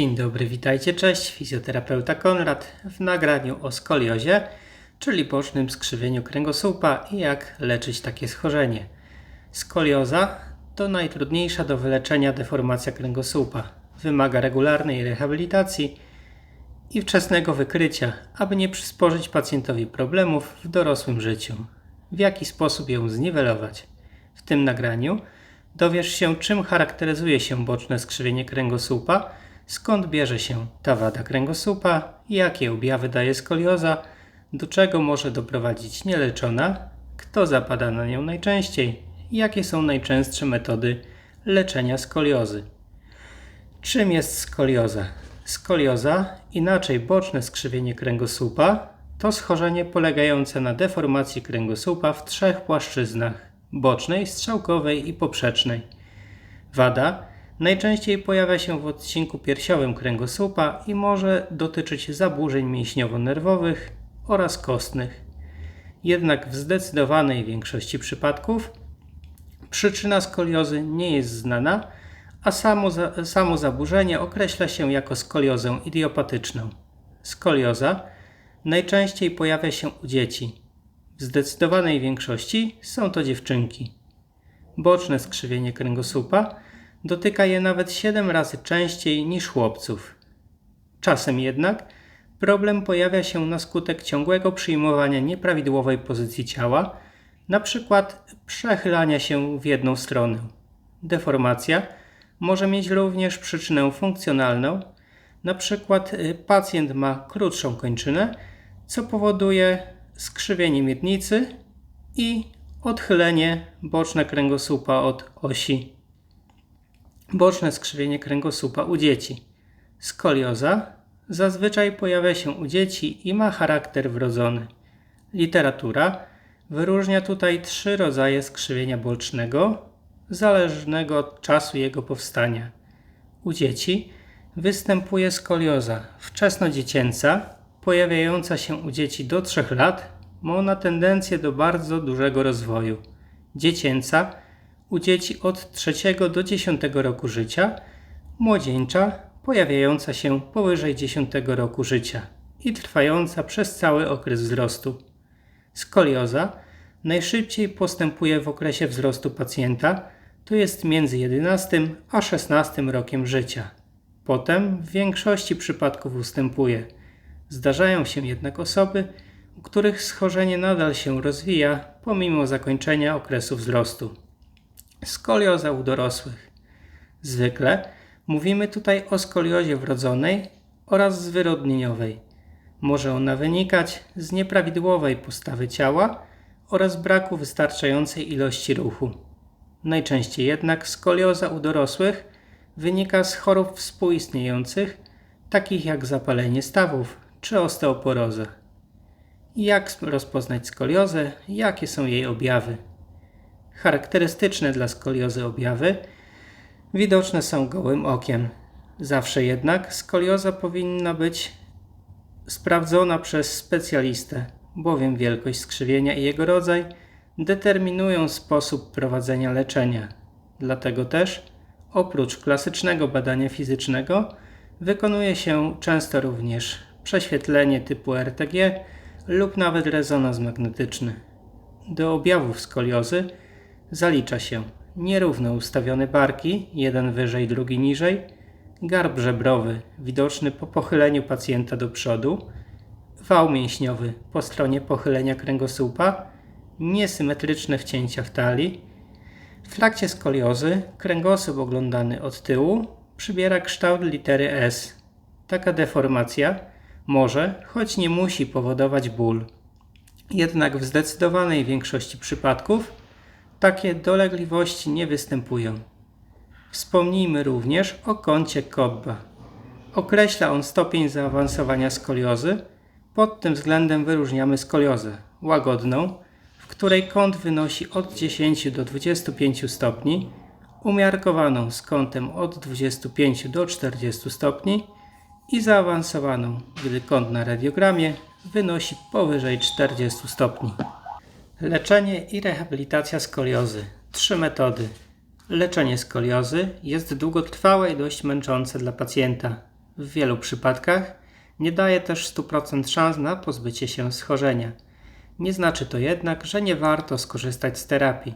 Dzień dobry, witajcie, cześć. Fizjoterapeuta Konrad w nagraniu o skoliozie, czyli bocznym skrzywieniu kręgosłupa i jak leczyć takie schorzenie. Skolioza to najtrudniejsza do wyleczenia deformacja kręgosłupa. Wymaga regularnej rehabilitacji i wczesnego wykrycia, aby nie przysporzyć pacjentowi problemów w dorosłym życiu. W jaki sposób ją zniwelować? W tym nagraniu dowiesz się, czym charakteryzuje się boczne skrzywienie kręgosłupa, skąd bierze się ta wada kręgosłupa, jakie objawy daje skolioza, do czego może doprowadzić nieleczona, kto zapada na nią najczęściej, jakie są najczęstsze metody leczenia skoliozy. Czym jest skolioza? Skolioza, inaczej boczne skrzywienie kręgosłupa, to schorzenie polegające na deformacji kręgosłupa w trzech płaszczyznach bocznej, strzałkowej i poprzecznej. Wada najczęściej pojawia się w odcinku piersiowym kręgosłupa i może dotyczyć zaburzeń mięśniowo-nerwowych oraz kostnych. Jednak w zdecydowanej większości przypadków przyczyna skoliozy nie jest znana, a samo, za, samo zaburzenie określa się jako skoliozę idiopatyczną. Skolioza najczęściej pojawia się u dzieci. W zdecydowanej większości są to dziewczynki. Boczne skrzywienie kręgosłupa dotyka je nawet 7 razy częściej niż chłopców. Czasem jednak problem pojawia się na skutek ciągłego przyjmowania nieprawidłowej pozycji ciała, np. przechylania się w jedną stronę. Deformacja może mieć również przyczynę funkcjonalną, np. pacjent ma krótszą kończynę, co powoduje skrzywienie miednicy i odchylenie boczne kręgosłupa od osi. Boczne skrzywienie kręgosłupa u dzieci. Skolioza zazwyczaj pojawia się u dzieci i ma charakter wrodzony. Literatura wyróżnia tutaj trzy rodzaje skrzywienia bocznego, zależnego od czasu jego powstania. U dzieci występuje skolioza wczesnodziecięca, pojawiająca się u dzieci do 3 lat, ma ona tendencję do bardzo dużego rozwoju. Dziecięca u dzieci od 3 do 10 roku życia, młodzieńcza pojawiająca się powyżej 10 roku życia i trwająca przez cały okres wzrostu. Skolioza najszybciej postępuje w okresie wzrostu pacjenta, to jest między 11 a 16 rokiem życia. Potem w większości przypadków ustępuje. Zdarzają się jednak osoby, u których schorzenie nadal się rozwija pomimo zakończenia okresu wzrostu. Skolioza u dorosłych. Zwykle mówimy tutaj o skoliozie wrodzonej oraz zwyrodnieniowej. Może ona wynikać z nieprawidłowej postawy ciała oraz braku wystarczającej ilości ruchu. Najczęściej jednak skolioza u dorosłych wynika z chorób współistniejących, takich jak zapalenie stawów czy osteoporoza. Jak rozpoznać skoliozę? Jakie są jej objawy? Charakterystyczne dla skoliozy objawy widoczne są gołym okiem. Zawsze jednak skolioza powinna być sprawdzona przez specjalistę, bowiem wielkość skrzywienia i jego rodzaj determinują sposób prowadzenia leczenia. Dlatego też, oprócz klasycznego badania fizycznego, wykonuje się często również prześwietlenie typu RTG lub nawet rezonans magnetyczny. Do objawów skoliozy zalicza się nierówno ustawione barki, jeden wyżej, drugi niżej, garb żebrowy widoczny po pochyleniu pacjenta do przodu, wał mięśniowy po stronie pochylenia kręgosłupa, niesymetryczne wcięcia w talii. W trakcie skoliozy kręgosłup oglądany od tyłu przybiera kształt litery S. Taka deformacja może, choć nie musi powodować ból. Jednak w zdecydowanej większości przypadków takie dolegliwości nie występują. Wspomnijmy również o kącie Kobba. Określa on stopień zaawansowania skoliozy. Pod tym względem wyróżniamy skoliozę łagodną, w której kąt wynosi od 10 do 25 stopni, umiarkowaną z kątem od 25 do 40 stopni i zaawansowaną, gdy kąt na radiogramie wynosi powyżej 40 stopni. Leczenie i rehabilitacja skoliozy. Trzy metody. Leczenie skoliozy jest długotrwałe i dość męczące dla pacjenta. w wielu przypadkach nie daje też 100% szans na pozbycie się schorzenia. Nie znaczy to jednak, że nie warto skorzystać z terapii.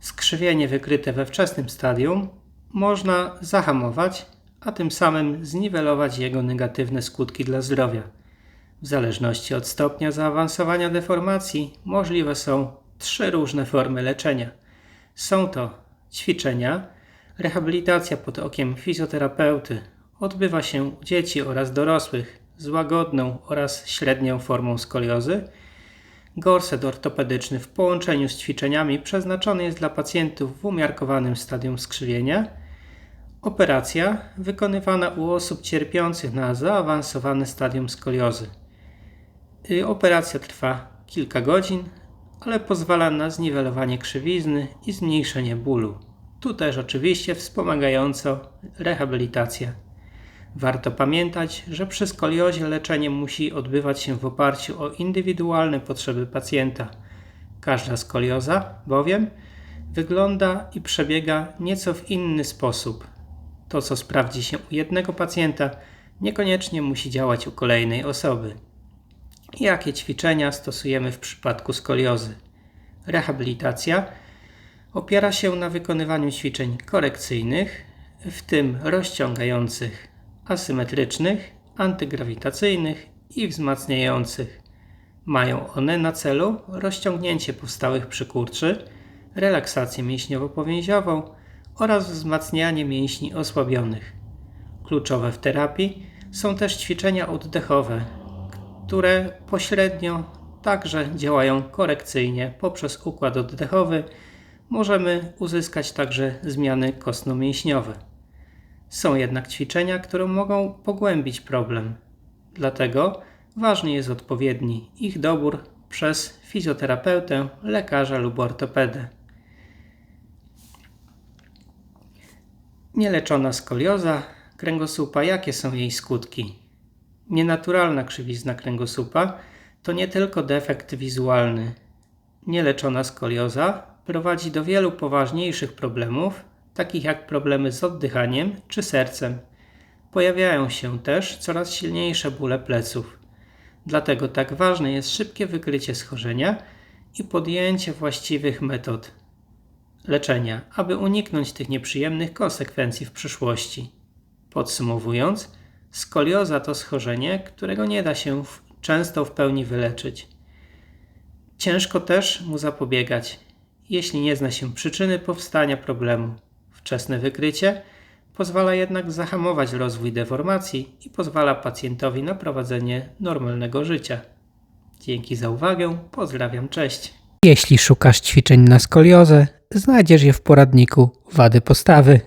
Skrzywienie wykryte we wczesnym stadium można zahamować, a tym samym zniwelować jego negatywne skutki dla zdrowia. W zależności od stopnia zaawansowania deformacji możliwe są trzy różne formy leczenia. Są to ćwiczenia, rehabilitacja pod okiem fizjoterapeuty odbywa się u dzieci oraz dorosłych z łagodną oraz średnią formą skoliozy. Gorset ortopedyczny w połączeniu z ćwiczeniami przeznaczony jest dla pacjentów w umiarkowanym stadium skrzywienia. Operacja wykonywana u osób cierpiących na zaawansowane stadium skoliozy. Y, Operacja trwa kilka godzin, ale pozwala na zniwelowanie krzywizny i zmniejszenie bólu. Tu też oczywiście wspomagająco rehabilitacja. Warto pamiętać, że przy skoliozie leczenie musi odbywać się w oparciu o indywidualne potrzeby pacjenta. Każda skolioza bowiem wygląda i przebiega nieco w inny sposób. To, co sprawdzi się u jednego pacjenta, niekoniecznie musi działać u kolejnej osoby. Jakie ćwiczenia stosujemy w przypadku skoliozy? Rehabilitacja opiera się na wykonywaniu ćwiczeń korekcyjnych, w tym rozciągających, asymetrycznych, antygrawitacyjnych i wzmacniających. Mają one na celu rozciągnięcie powstałych przykurczy, relaksację mięśniowo-powięziową oraz wzmacnianie mięśni osłabionych. Kluczowe w terapii są też ćwiczenia oddechowe, które pośrednio także działają korekcyjnie poprzez układ oddechowy. Możemy uzyskać także zmiany kostno-mięśniowe. Są jednak ćwiczenia, które mogą pogłębić problem. Dlatego ważny jest odpowiedni ich dobór przez fizjoterapeutę, lekarza lub ortopedę. Nieleczona skolioza kręgosłupa, jakie są jej skutki? Nienaturalna krzywizna kręgosłupa to nie tylko defekt wizualny. Nieleczona skolioza prowadzi do wielu poważniejszych problemów, takich jak problemy z oddychaniem czy sercem. Pojawiają się też coraz silniejsze bóle pleców. Dlatego tak ważne jest szybkie wykrycie schorzenia i podjęcie właściwych metod leczenia, aby uniknąć tych nieprzyjemnych konsekwencji w przyszłości. Podsumowując, skolioza to schorzenie, którego nie da się często w pełni wyleczyć. Ciężko też mu zapobiegać, jeśli nie zna się przyczyny powstania problemu. Wczesne wykrycie pozwala jednak zahamować rozwój deformacji i pozwala pacjentowi na prowadzenie normalnego życia. Dzięki za uwagę, pozdrawiam, cześć. Jeśli szukasz ćwiczeń na skoliozę, znajdziesz je w poradniku Wady postawy.